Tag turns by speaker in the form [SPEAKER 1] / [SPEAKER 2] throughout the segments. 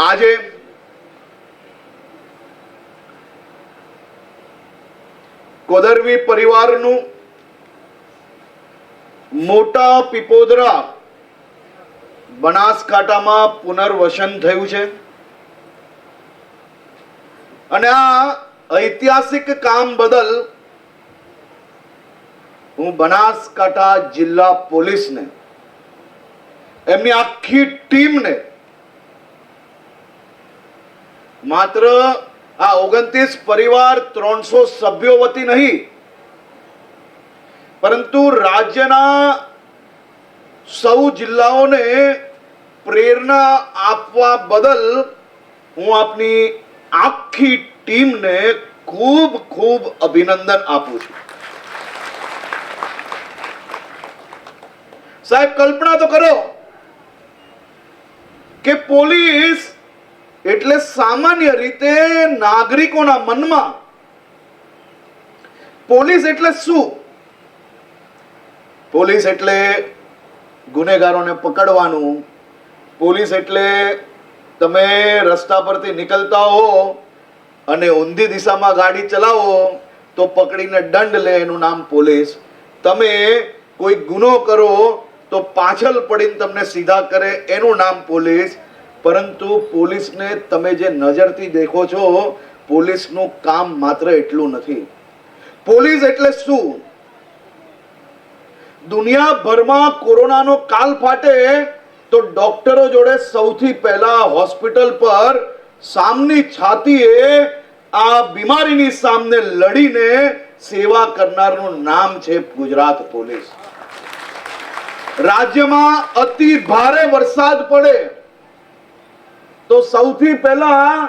[SPEAKER 1] આજે કોદરવી પરિવારનું મોટા પીપોદરા બનાસકાંઠામાં પુનર્વસન થયું છે. અને આ ઐતિહાસિક કામ બદલ હું બનાસકાંઠા જિલ્લા પોલીસને, એમની આખી ટીમને માત્ર આ ઓગણત્રીસ પરિવાર ત્રણસો સભ્યો વતી નહીં, પરંતુ રાજ્યના સૌ જિલ્લાઓને પ્રેરણા આપવા બદલ હું આપની આખી ટીમને ખૂબ ખૂબ અભિનંદન આપું છું. સાહેબ, કલ્પના તો કરો કે પોલીસ એટલે સામાન્ય રીતે નાગરિકોના મનમાં પોલીસ એટલે શું? પોલીસ એટલે ગુનેગારોને પકડવાનું, પોલીસ એટલે તમે રસ્તા પરથી નીકળતા હો અને ઊંધી દિશામાં ગાડી ચલાવો તો પકડીને દંડ લે, એનું નામ પોલીસ. તમે કોઈ ગુનો કરો તો પાછળ પડીને તમને સીધા કરે, એનું નામ પોલીસ. પરંતુ પોલીસને તમે જે નજરથી દેખો છો, પોલીસનું કામ માત્ર એટલું નથી. પોલીસ એટલે શું? દુનિયાભરમાં કોરોનાનો કાલ ફાટે તો ડોક્ટરો જોડે સૌથી પહેલા હોસ્પિટલ પર સામની છાતીએ આ બીમારીની સામે લડીને સેવા કરનારનું નામ છે ગુજરાત પોલીસ. રાજ્યમાં અતિ ભારે વરસાદ પડે. તો સૌથી પહેલા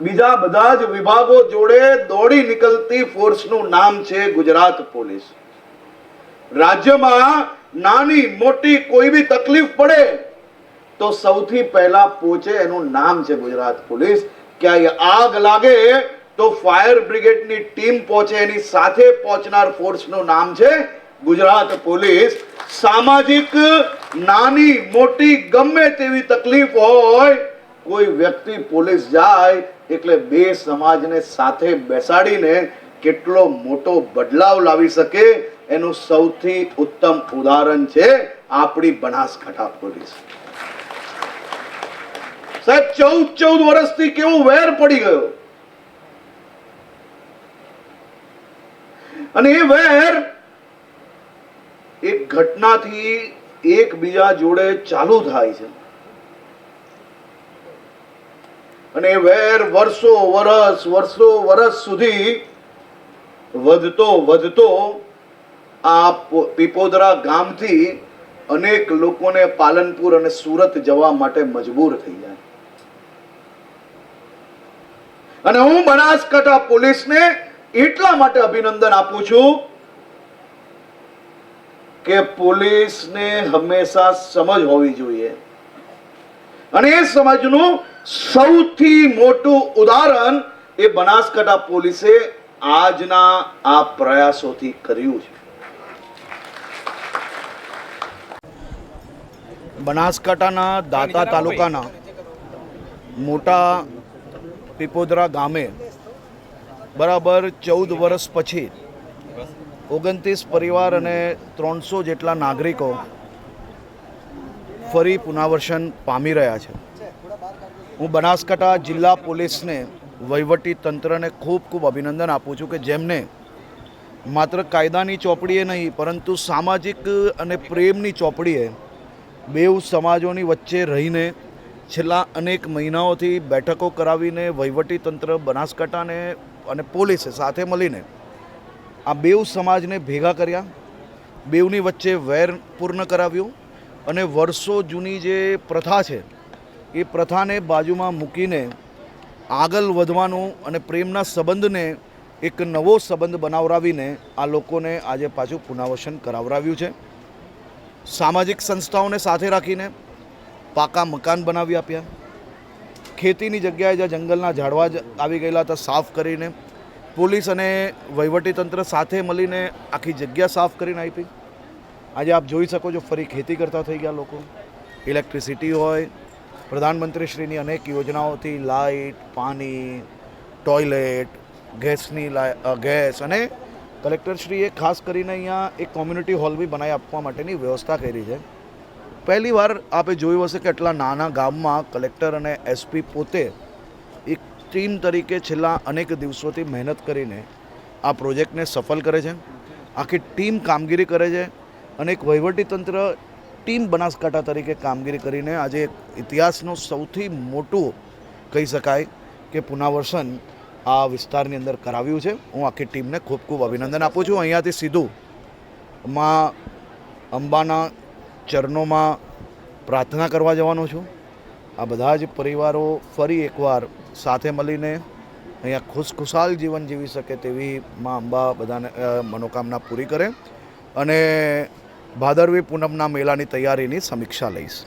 [SPEAKER 1] બીજા બધા જ વિભાગો જોડે દોડી નીકળતી ફોર્સનું નામ છે ગુજરાત પોલીસ. રાજ્યમાં નાની મોટી કોઈ બી તકલીફ પડે તો સૌથી પહેલા પહોંચે એનું નામ છે ગુજરાત પોલીસ. ક્યાંય આગ લાગે તો ફાયર બ્રિગેડની ટીમ પહોંચે, એની સાથે પહોંચનાર ફોર્સનું નામ છે ગુજરાત પોલીસ. સામાજિક નાની મોટી ગમે તેવી તકલીફ હોય કોઈ વ્યક્તિ પોલીસ જાય એટલે બે સમાજને સાથે બેસાડીને કેટલો મોટો બદલાવ લાવી શકે, એનું સૌથી ઉત્તમ ઉદાહરણ છે આપણી બનાસકાંઠા પોલીસ. સાહેબ, ચૌદ ચૌદ વર્ષથી કેવો વેર પડી ગયો? અને એ વેર એક ઘટનાથી એકબીજા જોડે ચાલુ થાય છે. અને વેર વર્ષો વર્ષ વર્ષો વર્ષ સુધી વધતો વધતો આ પીપોદરા ગામથી અનેક લોકોને પાલનપુર અને સુરત જવા માટે મજબૂર થઈ જાય. અને હું બનાસકાંઠા પોલીસને એટલા માટે અભિનંદન આપું છું કે પોલીસને હંમેશા સમજ હોવી જોઈએ. અને એ સમજનું સૌથી મોટું ઉદાહરણ એ બનાસકાંઠા પોલીસે આજના આ પ્રયાસોથી કર્યું છે. બનાસકાંઠાના દાતા તાલુકાના મોટા પીપોદરા ગામે બરાબર ચૌદ વર્ષ પછી ઓગણત્રીસ પરિવાર અને ત્રણસો જેટલા નાગરિકો ફરી પુનર્વસન પામી રહ્યા છે. હું બનાસકાંઠા જિલ્લા પોલીસને વહીવટી તંત્રને ખૂબ ખૂબ અભિનંદન આપું છું કે જેમને માત્ર કાયદાની ચોપડીએ નહીં, પરંતુ સામાજિક અને પ્રેમની ચોપડીએ બેઉ સમાજોની વચ્ચે રહીને છેલ્લા અનેક મહિનાઓથી બેઠકો કરાવીને વહીવટી તંત્ર બનાસકાંઠાને અને પોલીસે સાથે મળીને આ બેઉ સમાજને ભેગા કર્યા, બેઉની વચ્ચે વેર પૂર્ણ કરાવ્યું અને વર્ષો જૂની જે પ્રથા છે એ પ્રથાને બાજુમાં મૂકીને આગળ વધવાનું અને પ્રેમના સંબંધને એક નવો સંબંધ બનાવરાવીને આ લોકોને આજે પાછું પુનર્વસન કરાવરાવ્યું છે. સામાજિક સંસ્થાઓને સાથે રાખીને પાકા મકાન બનાવી આપ્યા. ખેતીની જગ્યાએ જ્યાં જંગલના ઝાડવા આવી ગયેલા હતા, સાફ કરીને પોલીસ અને વહીવટીતંત્ર સાથે મળીને આખી જગ્યા સાફ કરીને આપી. આજે આપ જોઈ શકો છો, ફરી ખેતી કરતા થઈ ગયા લોકો. ઇલેક્ટ્રિસિટી હોય પ્રધાનમંત્રીશ્રીની અનેક યોજનાઓથી લાઇટ, પાણી, ટોયલેટ, ગેસની ગેસ અને કલેક્ટરશ્રીએ ખાસ કરીને અહીંયા એક કોમ્યુનિટી હોલ બી બનાવી આપવા માટેની વ્યવસ્થા કરી છે. પહેલી વાર આપે જોયું હશે કે આટલા નાના ગામમાં કલેક્ટર અને એસપી પોતે એક ટીમ તરીકે છેલ્લા અનેક દિવસોથી મહેનત કરીને આ પ્રોજેક્ટને સફળ કરે છે. આખી ટીમ કામગીરી કરે છે અને એક વહીવટીતંત્ર ટીમ બનાસકાંઠા તરીકે કામગીરી કરીને આજે ઇતિહાસનું સૌથી મોટું કહી શકાય કે પુનઃવર્ષન આ વિસ્તારની અંદર કરાવ્યું છે. હું આખી ટીમને ખૂબ ખૂબ અભિનંદન આપું છું. અહીંયાથી સીધું માં અંબાના ચરણોમાં પ્રાર્થના કરવા જવાનો છું. આ બધા જ પરિવારો ફરી એકવાર સાથે મળીને અહીંયા ખુશખુશાલ જીવન જીવી શકે તેવી માં અંબા બધાને મનોકામના પૂરી કરે. અને ભાદરવી પૂનમના મેળાની તૈયારીની સમીક્ષા લઈશ.